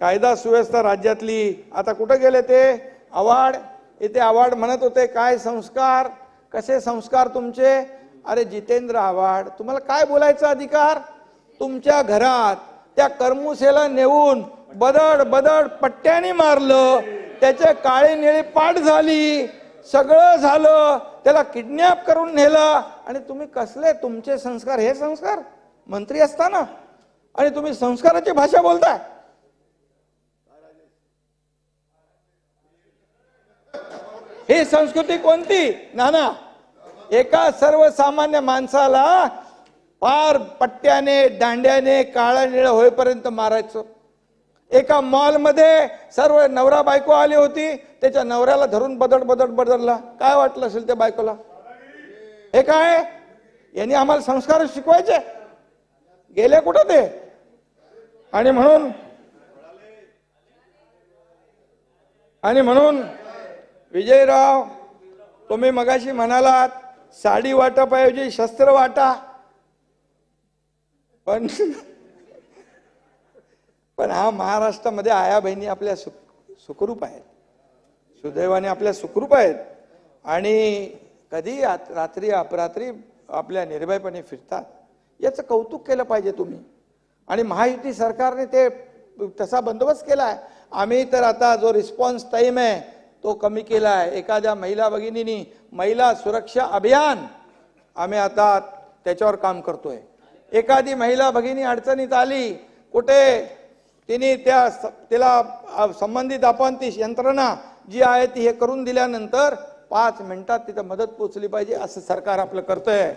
कायदा सुव्यवस्था राज्यातली. आता कुठं गेले ते? आवाड इथे आवाड म्हणत होते काय संस्कार? कसे संस्कार तुमचे? अरे जितेंद्र आव्हाड तुम्हाला काय बोलायचा अधिकार? तुमच्या घरात त्या करमुसेला नेऊन बदड बदड पट्ट्याने मारलं. त्याचे काळे निळे पाठ झाली. सगळं झालं. त्याला किडनॅप करून नेलं. आणि तुम्ही कसले? तुमचे संस्कार हे संस्कार? मंत्री असताना. आणि तुम्ही संस्काराची भाषा बोलताय. ही संस्कृती कोणती? नाना एका सर्वसामान्य माणसाला पार पट्ट्याने दांड्याने काळा निळ होईपर्यंत मारायचो. एका मॉलमध्ये सर्व नवरा बायको आली होती त्याच्या नवऱ्याला धरून बदड बदड बदलला काय वाटलं असेल त्या बायकोला? हे काय? यांनी आम्हाला संस्कार शिकवायचे? गेले कुठं ते? आणि म्हणून आणि म्हणून विजयराव तुम्ही मगाशी म्हणालात साडी वाटपाऐवजी शस्त्र वाटा. पण पण हा महाराष्ट्रामध्ये आया बहिणी आपल्या सुख सुखरूप आहेत. सुदैवाने आपल्या सुखरूप आहेत. आणि कधी आत- रात्री अपरात्री आपल्या निर्भयपणे फिरतात याचं कौतुक केलं पाहिजे तुम्ही. आणि महायुती सरकारने ते तसा बंदोबस्त केला आहे आम्ही तर आता जो रिस्पॉन्स टाईम आहे तो कमी केला आहे एखाद्या महिला भगिनीनी महिला सुरक्षा अभियान आम्ही आता त्याच्यावर काम करतोय. एखादी महिला भगिनी अडचणीत आली कुठे तिने त्या स- तिला संबंधित आपण ती यंत्रणा जी आहे ती हे करून दिल्यानंतर पाच मिनिटात तिथं मदत पोचली पाहिजे असं सरकार आपलं करतंय.